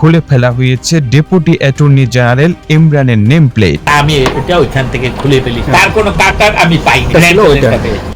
খুলে ফেলা হয়েছে ডেপুটি অ্যাটর্নি জেনারেল ইমরানের নেম প্লেট আমি এটা ওইখান থেকে খুলে ফেলি তার কোনো কাটার আমি পাইনি।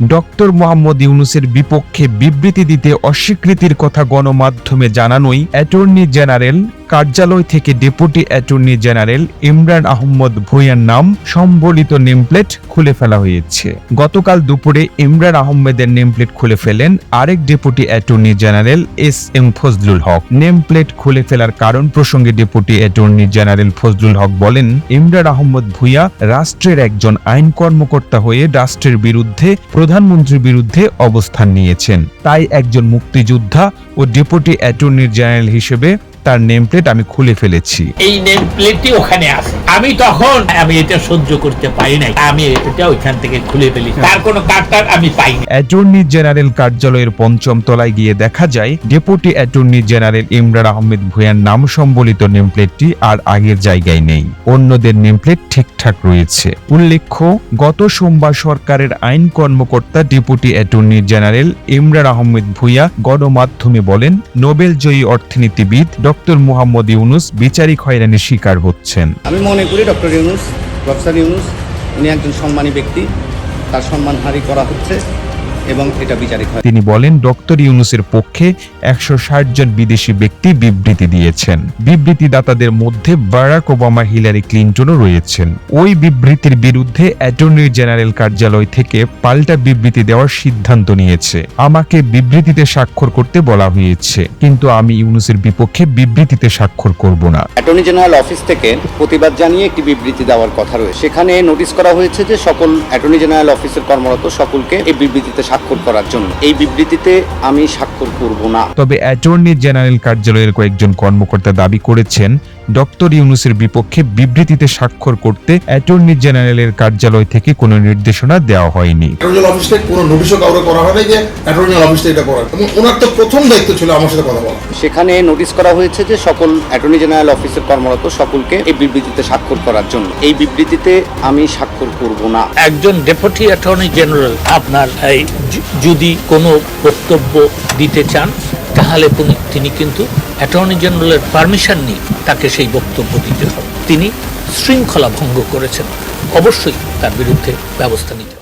ডক্টর মোহাম্মদ ইউনুসের বিপক্ষে বিবৃতি দিতে অস্বীকৃতির কথা গণমাধ্যমে জানানোই অ্যাটর্নি জেনারেল কার্যালয় থেকে deputy attorney general Imran Ahmad ভূঁইয়ার নাম সম্বলিত নেমপ্লেট খুলে ফেলা হয়েছে। গতকাল দুপুরে ইমরান আহমেদের নেমপ্লেট খুলে ফেলেন আরেক deputy attorney general S M Fazlul Haque. Nameplate খুলে ফেলার কারণ প্রসঙ্গে deputy attorney general Fazlul Haque বলেন, ইমরান আহমদ ভূঁইয়া রাষ্ট্রের একজন আইন কর্মকর্তা হয়ে রাষ্ট্রের বিরুদ্ধে, প্রধানমন্ত্রীর বিরুদ্ধে অবস্থান নিয়েছেন। তাই একজন মুক্তিযোদ্ধা ও ডেপুটি অ্যাটর্নি জেনারেল হিসেবে তার নেমপ্লেট আমি খুলে ফেলেছি। এই নেম প্লেটটি ওখানে আছে। আমি তখন আমি এটা সহ্য করতে পারি নাই। আমি এটা ওইখান থেকে খুলে ফেলি। তার কোনো কাটার আমি পাইনি। অ্যাটর্নি জেনারেল কার্যালয়ের পঞ্চম তলায় গিয়ে দেখা যায় deputy attorney general Imran Ahmed ভূঁইয়ার নাম সম্বলিত নেমপ্লেটটি আর আগের জায়গায় নেই। অন্যদের নেমপ্লেট ঠিকঠাক রয়েছে। উল্লেখ্য গত সোমবার সরকারের আইন কর্মকর্তা deputy attorney general Imran Ahmed Bhuiyan গণমাধ্যমে বলেন নোবেল জয়ী অর্থনীতিবিদ ডক্টর মোহাম্মদ ইউনুস বিচারিক হয়রানির শিকার হচ্ছেন। আমি মনে করি ডক্টর ইউনুস প্রফেসর ইউনুস, উনি একজন সম্মানী ব্যক্তি। তার সম্মান হারি করা হচ্ছে। এবং এটা বিচারিক হয়। তিনি বলেন ডক্টর ইউনুসের পক্ষে একশো জন বিদেশি ব্যক্তি বিবৃতি দিয়েছেন। বিবৃতিদাতাদের মধ্যে বারাক ওবামা হিলারি ক্লিন্টনও রয়েছেন। ওই বিবৃতির বিরুদ্ধে অ্যাটর্নি জেনারেল কার্যালয় থেকে পাল্টা বিবৃতি দেওয়ার সিদ্ধান্ত নিয়েছে। আমাকে বিবৃতিতে স্বাক্ষর করতে বলা হয়েছে কিন্তু আমি ইউনুসের বিপক্ষে বিবৃতিতে স্বাক্ষর করব না। অ্যাটর্নি জেনারেল অফিস থেকে প্রতিবাদ জানিয়ে একটি বিবৃতি দেওয়ার কথা রয়েছে। সেখানে নোটিশ করা হয়েছে যে সকল অ্যাটর্নি জেনারেল অফিসের কর্মরত সকলকে এই বিবৃতিতে স্বাক্ষর করার জন্য। এই বিবৃতিতে আমি স্বাক্ষর করব না। তবে অ্যাটর্নি জেনারেল কার্যালয়ের কয়েকজন কর্মকর্তা দাবি করেছেন ডক্টর ইউনুসের বিপক্ষে বিবৃতিতে স্বাক্ষর করতে অ্যাটর্নি জেনারেলের কার্যালয় থেকে কোনো নির্দেশনা দেওয়া হয়নি। অ্যাটর্নি অফিস থেকে কোনো নোটিশও কাউকে করা হয় যে অ্যাটর্নি অফিস থেকে এটা করার এবং ওনার তো প্রথম দায়িত্ব ছিল আমার সাথে কথা বলা। সেখানে নোটিশ করা হয়েছে যে সকল অ্যাটর্নি জেনারেল অফিসের কর্মরত সকলকে এই বিবৃতিতে স্বাক্ষর করার জন্য। এই বিবৃতিতে আমি স্বাক্ষর করব না। একজন ডেপুটি অ্যাটর্নি জেনারেল আপনার এই যদি কোনো বক্তব্য দিতে চান তাহলে তিনি- কিন্তু অ্যাটর্নি জেনারেলের পারমিশন নিয়ে তাকে সেই বক্তব্য দিতে হবে। তিনি শৃঙ্খলা ভঙ্গ করেছেন। অবশ্যই তার বিরুদ্ধে ব্যবস্থা নিতে